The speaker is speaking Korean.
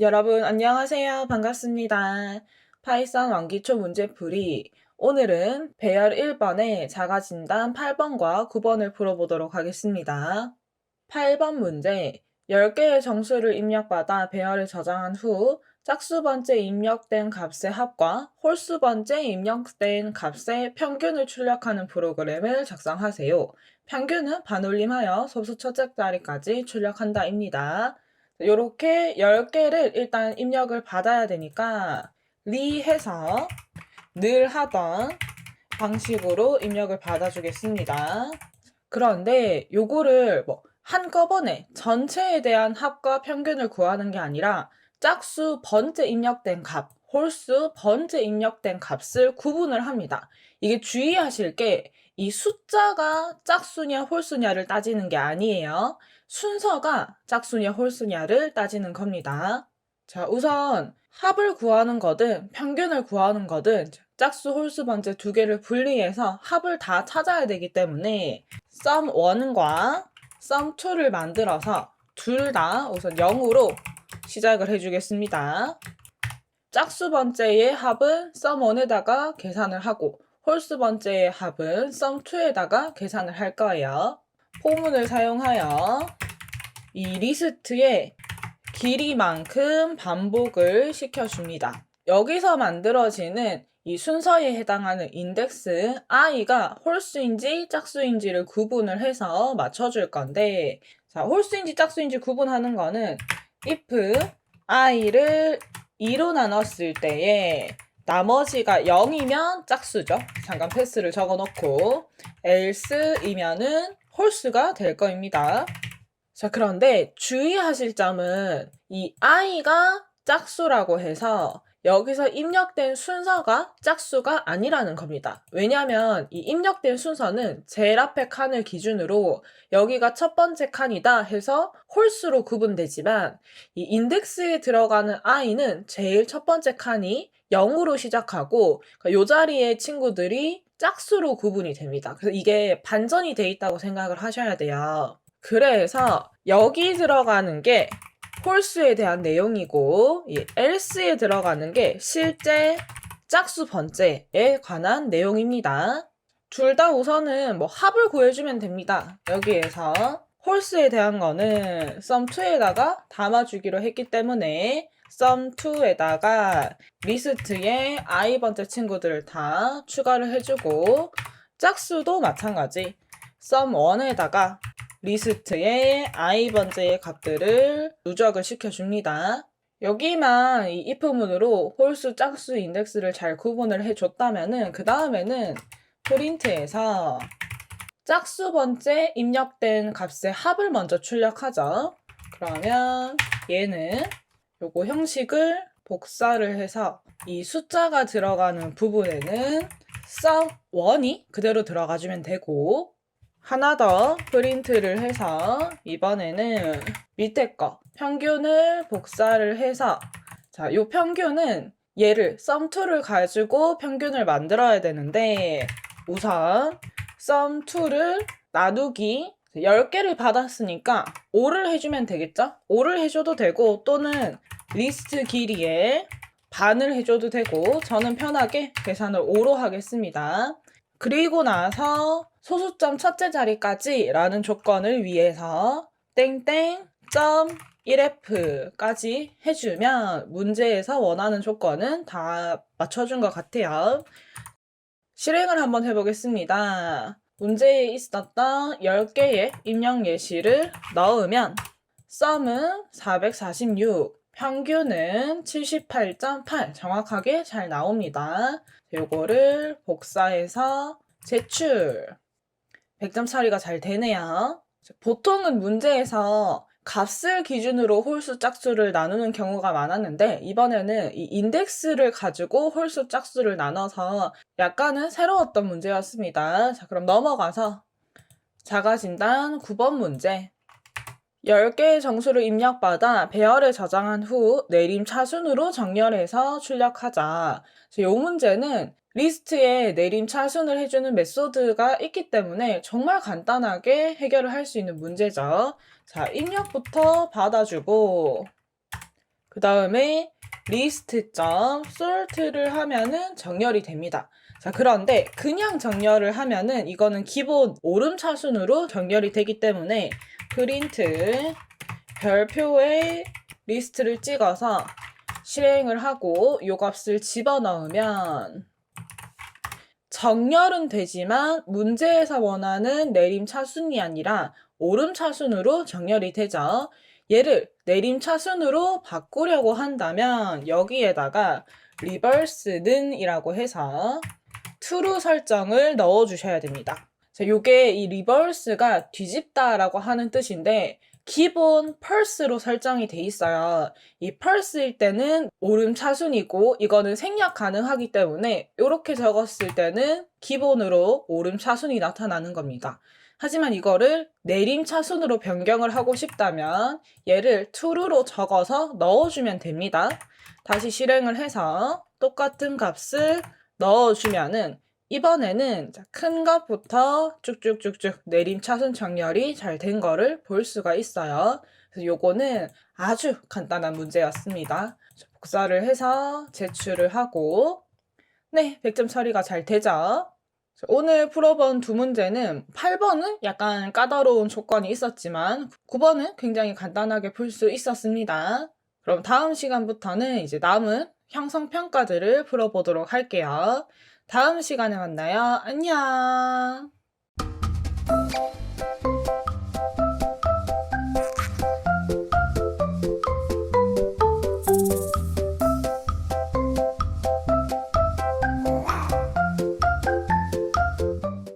여러분 안녕하세요. 반갑습니다. 파이썬 왕기초 문제풀이 오늘은 배열 1번의 자가진단 8번과 9번을 풀어보도록 하겠습니다. 8번 문제 10개의 정수를 입력받아 배열을 저장한 후 짝수 번째 입력된 값의 합과 홀수 번째 입력된 값의 평균을 출력하는 프로그램을 작성하세요. 평균은 반올림하여 소수 첫째 자리까지 출력한다입니다. 요렇게 10개를 일단 입력을 받아야 되니까 리 해서 늘 하던 방식으로 입력을 받아주겠습니다. 그런데 요거를 뭐 한꺼번에 전체에 대한 합과 평균을 구하는 게 아니라 짝수 번째 입력된 값, 홀수 번째 입력된 값을 구분을 합니다. 이게 주의하실 게 이 숫자가 짝수냐 홀수냐를 따지는 게 아니에요. 순서가 짝수냐 홀수냐를 따지는 겁니다. 자, 우선 합을 구하는 거든 평균을 구하는 거든 짝수 홀수 번째 두 개를 분리해서 합을 다 찾아야 되기 때문에 sum 1과 sum 2를 만들어서 둘 다 우선 0으로 시작을 해주겠습니다. 짝수 번째의 합은 sum 1에다가 계산을 하고 홀수 번째의 합은 sum 2에다가 계산을 할 거예요. 포문을 사용하여 이 리스트의 길이만큼 반복을 시켜줍니다. 여기서 만들어지는 이 순서에 해당하는 인덱스 i가 홀수인지 짝수인지를 구분을 해서 맞춰줄 건데 자 홀수인지 짝수인지 구분하는 거는 if i를 2로 나눴을 때에 나머지가 0이면 짝수죠. 잠깐 패스를 적어놓고 else이면은 홀수가 될 거입니다. 자, 그런데 주의하실 점은 이 i가 짝수라고 해서 여기서 입력된 순서가 짝수가 아니라는 겁니다. 왜냐하면 이 입력된 순서는 제일 앞에 칸을 기준으로 여기가 첫 번째 칸이다 해서 홀수로 구분되지만 이 인덱스에 들어가는 i는 제일 첫 번째 칸이 0으로 시작하고 이 자리의 친구들이 짝수로 구분이 됩니다. 그래서 이게 반전이 돼 있다고 생각을 하셔야 돼요. 그래서 여기 들어가는 게 홀수에 대한 내용이고 이 else에 들어가는 게 실제 짝수 번째에 관한 내용입니다. 둘 다 우선은 뭐 합을 구해주면 됩니다. 여기에서 홀수에 대한 거는 sum2에다가 담아주기로 했기 때문에 sum2에다가 리스트에 i 번째 친구들을 다 추가를 해주고 짝수도 마찬가지 sum1에다가 리스트에 i 번째의 값들을 누적을 시켜줍니다. 여기만 이 if문으로 홀수, 짝수, 인덱스를 잘 구분을 해줬다면은 그 다음에는 프린트에서 짝수 번째 입력된 값의 합을 먼저 출력하죠. 그러면 얘는 요거 형식을 복사를 해서 이 숫자가 들어가는 부분에는 sum1이 그대로 들어가주면 되고 하나 더 프린트를 해서 이번에는 밑에 거 평균을 복사를 해서 자, 요 평균은 얘를 sum2를 가지고 평균을 만들어야 되는데 우선 sum2를 나누기 10개를 받았으니까 5를 해주면 되겠죠? 5를 해줘도 되고 또는 리스트 길이에 반을 해줘도 되고 저는 편하게 계산을 5로 하겠습니다. 그리고 나서 소수점 첫째 자리까지 라는 조건을 위해서 땡땡 점 1f까지 해주면 문제에서 원하는 조건은 다 맞춰준 것 같아요. 실행을 한번 해보겠습니다. 문제에 있었던 10개의 입력 예시를 넣으면 sum은 446, 평균은 78.8 정확하게 잘 나옵니다. 요거를 복사해서 제출 100점 처리가 잘 되네요. 보통은 문제에서 값을 기준으로 홀수 짝수를 나누는 경우가 많았는데 이번에는 이 인덱스를 가지고 홀수 짝수를 나눠서 약간은 새로웠던 문제였습니다. 자, 그럼 넘어가서 자가진단 9번 문제 10개의 정수를 입력받아 배열에 저장한 후 내림 차순으로 정렬해서 출력하자. 이 문제는 리스트에 내림 차순을 해주는 메소드가 있기 때문에 정말 간단하게 해결을 할 수 있는 문제죠. 자, 입력부터 받아주고 그그 다음에 list.sort를 하면은 정렬이 됩니다. 자, 그런데 그냥 정렬을 하면은 이거는 기본 오름차순으로 정렬이 되기 때문에 print 별표에 리스트를 찍어서 실행을 하고 요 값을 집어넣으면 정렬은 되지만 문제에서 원하는 내림 차순이 아니라 오름 차순으로 정렬이 되죠. 얘를 내림 차순으로 바꾸려고 한다면 여기에다가 reverse는 이라고 해서 true 설정을 넣어 주셔야 됩니다. 자, 요게 이 reverse가 뒤집다라고 하는 뜻인데 기본 펄스로 설정이 돼 있어요. 이 펄스일 때는 오름 차순이고 이거는 생략 가능하기 때문에 이렇게 적었을 때는 기본으로 오름 차순이 나타나는 겁니다. 하지만 이거를 내림 차순으로 변경을 하고 싶다면 얘를 true로 적어서 넣어주면 됩니다. 다시 실행을 해서 똑같은 값을 넣어주면은 이번에는 자, 큰 값부터 쭉쭉쭉쭉 내림 차순 정렬이 잘 된 거를 볼 수가 있어요. 그래서 요거는 아주 간단한 문제였습니다. 자, 복사를 해서 제출을 하고 네, 100점 처리가 잘 되죠. 자, 오늘 풀어본 두 문제는 8번은 약간 까다로운 조건이 있었지만 9번은 굉장히 간단하게 풀 수 있었습니다. 그럼 다음 시간부터는 이제 남은 형성 평가들을 풀어보도록 할게요. 다음 시간에 만나요. 안녕!